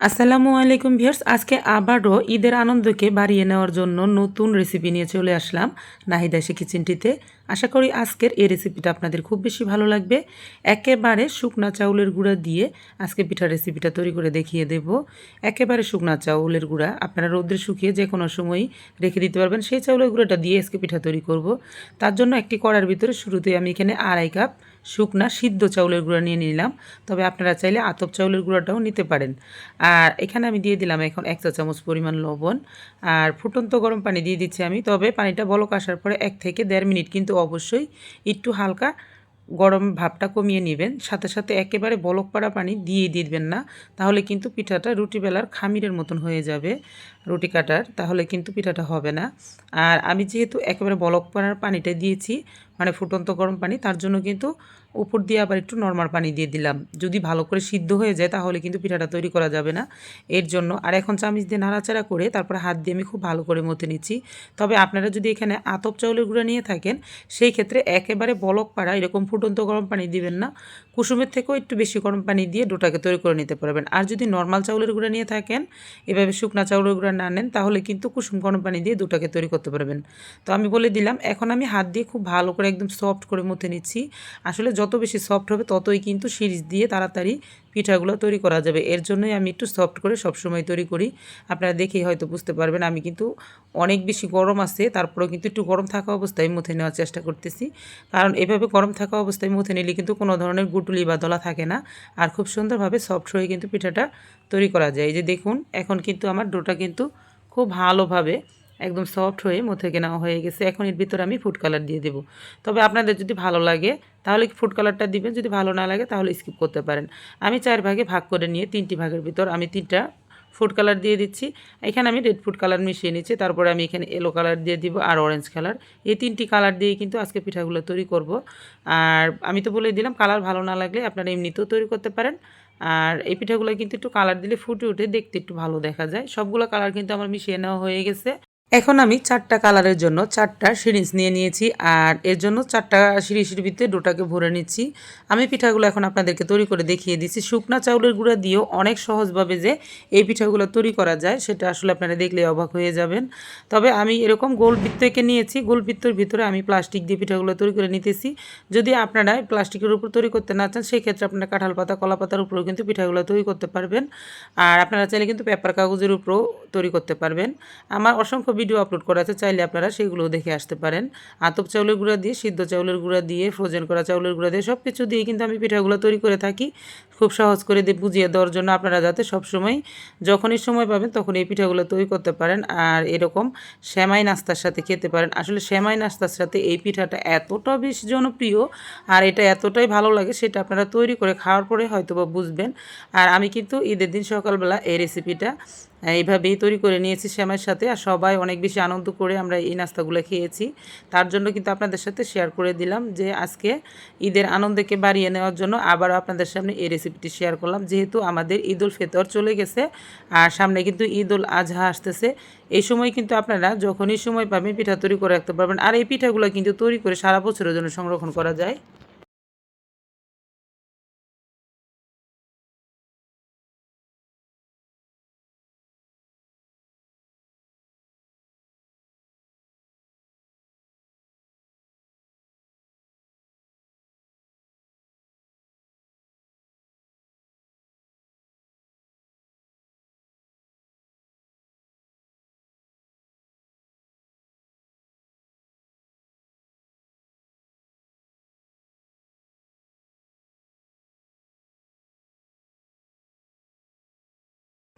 আসসালামু আলাইকুম ভিউয়ার্স, আজকে আবারও ঈদের আনন্দকে বাড়িয়ে নেওয়ার জন্য নতুন রেসিপি নিয়ে চলে আসলাম নাহিদা সে কিচেনটিতে আশা করি আজকের এই রেসিপিটা আপনাদের খুব বেশি ভালো লাগবে। একেবারে শুকনা চাউলের গুঁড়া দিয়ে আজকে পিঠার রেসিপিটা তৈরি করে দেখিয়ে দেব। একেবারে শুকনা চাউলের গুঁড়া আপনারা রৌদ্রে শুকিয়ে যে কোনো সময়ই রেখে দিতে পারবেন। সেই চাউলের গুঁড়াটা দিয়ে আজকে পিঠা তৈরি করব। তার জন্য একটি কড়ার ভিতরে শুরুতে আমি এখানে আড়াই কাপ শুকনা সিদ্ধ চাউলের গুঁড়া নিয়ে নিলাম। তবে আপনারা চাইলে আতপ চাউলের গুঁড়াটাও নিতে পারেন। আর এখানে আমি দিয়ে দিলাম এখন এক চা চামচ পরিমাণ লবণ। আর ফুটন্ত গরম পানি দিয়ে দিচ্ছি আমি। তবে পানিটা বলক আসার পরে এক থেকে দেড় মিনিট কিন্তু অবশ্যই একটু হালকা গরম ভাবটা কমিয়ে নেবেন। সাথে সাথে একেবারে বলক পাড়া পানি দিয়ে দিবেন না। তাহলে কিন্তু পিঠাটা রুটি বেলার খামিরের মতন হয়ে যাবে। রুটি কাটার, তাহলে কিন্তু পিঠাটা হবে না। আর আমি যেহেতু একেবারে বলক পাড়ার পানিটা দিয়েছি মানে ফুটন্ত গরম পানি, তার জন্য কিন্তু উপর দিয়ে আবার একটু নর্মাল পানি দিয়ে দিলাম। যদি ভালো করে সিদ্ধ হয়ে যায়, তাহলে কিন্তু পিঠাটা তৈরি করা যাবে না। এর জন্য আর এখন চামিচ দিয়ে নাড়াচাড়া করে তারপর হাত দিয়ে আমি খুব ভালো করে মতে নিচ্ছি। তবে আপনারা যদি এখানে আতপ চাউলের গুঁড়া নিয়ে থাকেন, সেই ক্ষেত্রে একেবারে বলক পাড়া এরকম ফুটন্ত গরম পানি দিবেন না। কুসুমের থেকেও একটু বেশি গরম পানি দিয়ে ডোটাকে তৈরি করে নিতে পারবেন। আর যদি নর্মাল চাউলের গুঁড়া নিয়ে থাকেন, এভাবে শুকনা চাউলের গুঁড়া না নেন, তাহলে কিন্তু কুসুম গরম পানি দিয়ে দুটাকে তৈরি করতে পারবেন। তো আমি বলে দিলাম, এখন আমি হাত দিয়ে খুব ভালো করে একদম সফট করে মতে নিচ্ছি। আসলে যত বেশি সফট হবে ততই কিন্তু সিরিজ দিয়ে তাড়াতাড়ি পিঠাগুলো তৈরি করা যাবে। এর জন্যই আমি একটু সফট করে সবসময় তৈরি করি। আপনারা দেখেই হয়তো বুঝতে পারবেন আমি কিন্তু অনেক বেশি গরম আছে, তারপরেও কিন্তু একটু গরম থাকা অবস্থায় মুথে নেওয়ার চেষ্টা করতেছি। কারণ এভাবে গরম থাকা অবস্থায় মুথে নিলে কিন্তু কোনো ধরনের গুটুলি বা দলা থাকে না। আর খুব সুন্দরভাবে সফট হয়ে কিন্তু পিঠাটা তৈরি করা যায়। এই যে দেখুন, এখন কিন্তু আমার ডোটা কিন্তু খুব ভালোভাবে একদম সফট হয়ে মুথে নেওয়া হয়ে গেছে। এখন এর ভিতরে আমি ফুড কালার দিয়ে দেবো। তবে আপনাদের যদি ভালো লাগে, তাহলে ফুড কালারটা দিবেন? যদি ভালো না লাগে, তাহলে স্কিপ করতে পারেন। আমি চার ভাগে ভাগ করে নিয়ে তিনটি ভাগের ভিতর আমি তিনটা ফুড কালার দিয়ে দিচ্ছি। এখানে আমি রেড ফুড কালার মিশিয়ে নিচ্ছি। তারপরে আমি এখানে এলো কালার দিয়ে দিব আর অরেঞ্জ কালার এই তিনটি কালার দিয়ে কিন্তু আজকে পিঠাগুলো তৈরি করব। আর আমি তো বলে দিলাম কালার ভালো না লাগলে আপনারা এমনিতেও তৈরি করতে পারেন। আর এই পিঠাগুলো কিন্তু একটু কালার দিলে ফুটে উঠে দেখতে একটু ভালো দেখা যায়। সবগুলো কালার কিন্তু আমার মিশিয়ে নেওয়া হয়ে গেছে। এখন আমি চারটা কালারের জন্য চারটা সিরিঞ্জ নিয়ে নিয়েছি আর এর জন্য চারটা সিরিজের ভিতরে ডোটাকে ভরে নিচ্ছি। আমি পিঠাগুলো এখন আপনাদেরকে তৈরি করে দেখিয়ে দিচ্ছি। শুকনা চাউলের গুঁড়া দিয়েও অনেক সহজভাবে যে এই পিঠাগুলো তৈরি করা যায়, সেটা আসলে আপনারা দেখলে অবাক হয়ে যাবেন। তবে আমি এরকম গোল বৃত্তকে নিয়েছি গোল বৃত্তর ভিতরে আমি প্লাস্টিক দিয়ে পিঠাগুলো তৈরি করে নিতেছি। যদি আপনারা প্লাস্টিকের উপর তৈরি করতে না চান সেই ক্ষেত্রে আপনারা কাঁঠাল পাতা, কলা পাতার উপরেও কিন্তু পিঠাগুলো তৈরি করতে পারবেন। আর আপনারা চাইলে কিন্তু পেপার কাগজের উপরেও তৈরি করতে পারবেন। আমার অসংখ্য ভিডিও আপলোড করা আছে, চাইলে আপনারা সেগুলো দেখে আসতে পারেন। আতপ চাউলের গুঁড়া দিয়ে, সিদ্ধ চাউলের গুঁড়া দিয়ে ফ্রোজেন করা চাউলের গুঁড়া দিয়ে সব কিছু দিয়ে কিন্তু আমি পিঠাগুলো তৈরি করে থাকি। খুব সহজ করে দিয়ে বুঝিয়ে দেওয়ার জন্য আপনারা যাতে সবসময় যখনই সময় পাবেন তখন এই পিঠাগুলো তৈরি করতে পারেন। আর এরকম শ্যামাই নাস্তার সাথে খেতে পারেন। আসলে শ্যামাই নাস্তার সাথে এই পিঠাটা এতটা বেশি জনপ্রিয় আর এটা এতটাই ভালো লাগে সেটা আপনারা তৈরি করে খাওয়ার পরে হয়তো বা বুঝবেন। আর আমি কিন্তু ঈদের দিন সকালবেলা এই রেসিপিটা এইভাবেই তৈরি করে নিয়েছি শ্যামের সাথে। আর সবাই অনেক বেশি আনন্দ করে আমরা এই নাস্তাগুলো খেয়েছি। তার জন্য কিন্তু আপনাদের সাথে শেয়ার করে দিলাম যে আজকে ঈদের আনন্দকে বাড়িয়ে নেওয়ার জন্য আবারও আপনাদের সামনে এই রেসিপিটি শেয়ার করলাম। যেহেতু আমাদের ঈদ উল ফিতর চলে গেছে, আর সামনে কিন্তু ঈদ উল আজহা আসতেছে। এই সময় কিন্তু আপনারা যখনই সময় পাবেন পিঠা তৈরি করে রাখতে পারবেন। আর এই পিঠাগুলো কিন্তু তৈরি করে সারা বছরের জন্য সংরক্ষণ করা যায়।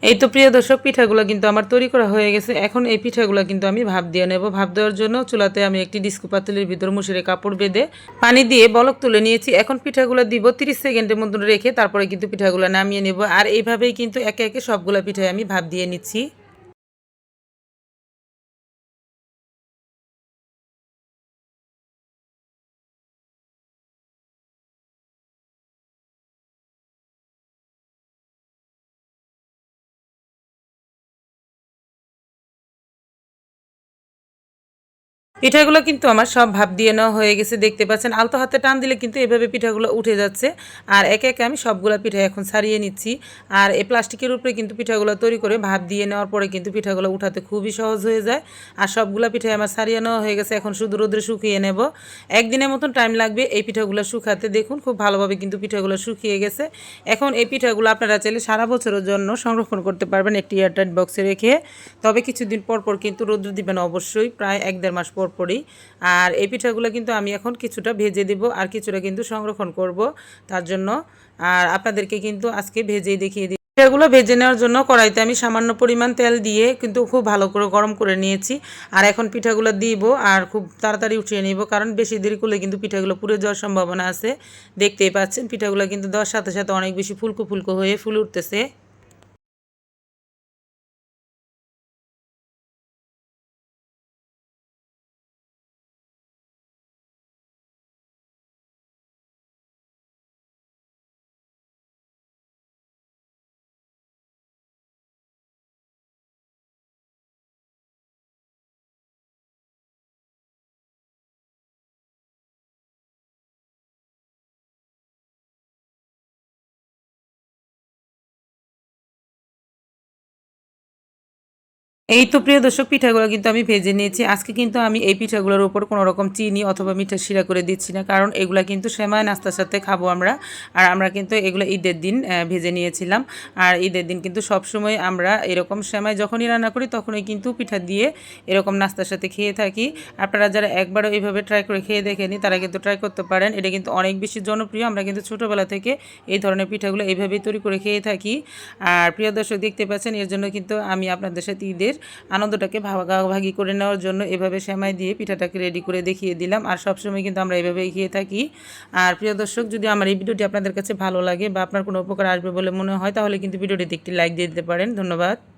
এই তো প্রিয় দর্শক, পিঠাগুলো কিন্তু আমার তৈরি করা হয়ে গেছে। এখন এই পিঠাগুলো কিন্তু আমি ভাব দিয়ে নেব। ভাব দেওয়ার জন্য চুলাতে আমি একটি ডিস্কু পাতলের ভিতর মুসুরে কাপড় বেঁধে পানি দিয়ে বলক তুলে নিয়েছি। এখন পিঠাগুলো দিব তিরিশ সেকেন্ডের মতন রেখে তারপরে কিন্তু পিঠাগুলো নামিয়ে নেব। আর এইভাবেই কিন্তু একে একে সবগুলো পিঠায় আমি ভাব দিয়ে নিচ্ছি। পিঠাগুলো কিন্তু আমার সব ভাব দিয়ে নেওয়া হয়ে গেছে, দেখতে পাচ্ছেন। আলতো হাতে টান দিলে কিন্তু এভাবে পিঠাগুলো উঠে যাচ্ছে। আর একে একে আমি সবগুলো পিঠা এখন ছাড়িয়ে নিচ্ছি। আর এই প্লাস্টিকের উপরে কিন্তু পিঠাগুলো তৈরি করে ভাব দিয়ে নেওয়ার পরে কিন্তু পিঠাগুলো উঠাতে খুবই সহজ হয়ে যায়। আর সবগুলো পিঠাই আমার ছাড়িয়ে নেওয়া হয়ে গেছে, এখন শুধু রোদ্রে শুকিয়ে নেব। একদিনের মতন টাইম লাগবে এই পিঠাগুলো শুকাতে। দেখুন, খুব ভালোভাবে কিন্তু পিঠাগুলো শুকিয়ে গেছে। এখন এই পিঠাগুলো আপনারা চাইলে সারা বছরের জন্য সংরক্ষণ করতে পারবেন একটি এয়ারটাইট বক্সে রেখে। তবে কিছুদিন পর পর কিন্তু রোদ্র দিবেন অবশ্যই, প্রায় এক দেড় মাস পর। পরই আর এই পিঠাগুলো কিন্তু আমি এখন কিছুটা ভেজে দিব আর কিছুটা কিন্তু সংরক্ষণ করব তার জন্য। আর আপনাদেরকে কিন্তু আজকে ভেজেই দেখিয়ে দিই। পিঠাগুলো ভেজে নেওয়ার জন্য কড়াইতে আমি সামান্য পরিমাণ তেল দিয়ে কিন্তু খুব ভালো করে গরম করে নিয়েছি। আর এখন পিঠাগুলো দিব আর খুব তাড়াতাড়ি উঠিয়ে নিব কারণ বেশি দেরি করলে কিন্তু পিঠাগুলো পুড়ে যাওয়ার সম্ভাবনা আছে। দেখতেই পাচ্ছেন, পিঠাগুলো কিন্তু দেওয়ার সাথে সাথে অনেক বেশি ফুলকো ফুলকো হয়ে ফুল উঠতেছে। এই তো প্রিয় দর্শক, পিঠাগুলো কিন্তু আমি ভেজে নিয়েছি। আজকে কিন্তু আমি এই পিঠাগুলোর উপর কোনো রকম চিনি অথবা মিঠা শিরা করে দিচ্ছি না, কারণ এগুলা কিন্তু সেমায় নাস্তার সাথে খাব আমরা। আর আমরা কিন্তু এগুলো ঈদের দিন ভেজে নিয়েছিলাম। আর ঈদের দিন কিন্তু সবসময় আমরা এরকম সেমাই যখনই রান্না করি, তখনই কিন্তু পিঠা দিয়ে এরকম নাস্তার সাথে খেয়ে থাকি। আপনারা যারা একবারও এইভাবে ট্রাই করে খেয়ে দেখেনি তারা কিন্তু ট্রাই করতে পারেন। এটা কিন্তু অনেক বেশি জনপ্রিয়। আমরা কিন্তু ছোটোবেলা থেকে এই ধরনের পিঠাগুলো এইভাবেই তৈরি করে খেয়ে থাকি। আর প্রিয় দর্শক দেখতে পাচ্ছেন, এর জন্য কিন্তু আমি আপনাদের সাথে ঈদের আনন্দটাকে ভাগাভাগি করে নেওয়ার জন্য এভাবে সেমাই দিয়ে পিঠাটাকে রেডি করে দেখিয়ে দিলাম। আর সবসময় কিন্তু আমরা এভাবেই খেয়ে থাকি। আর প্রিয় দর্শক, যদি আমার এই ভিডিওটি আপনাদের কাছে ভালো লাগে বা আপনার কোনো উপকার আসবে বলে মনে হয়, তাহলে কিন্তু ভিডিওটিতে একটি লাইক দিয়ে দিতে পারেন। ধন্যবাদ।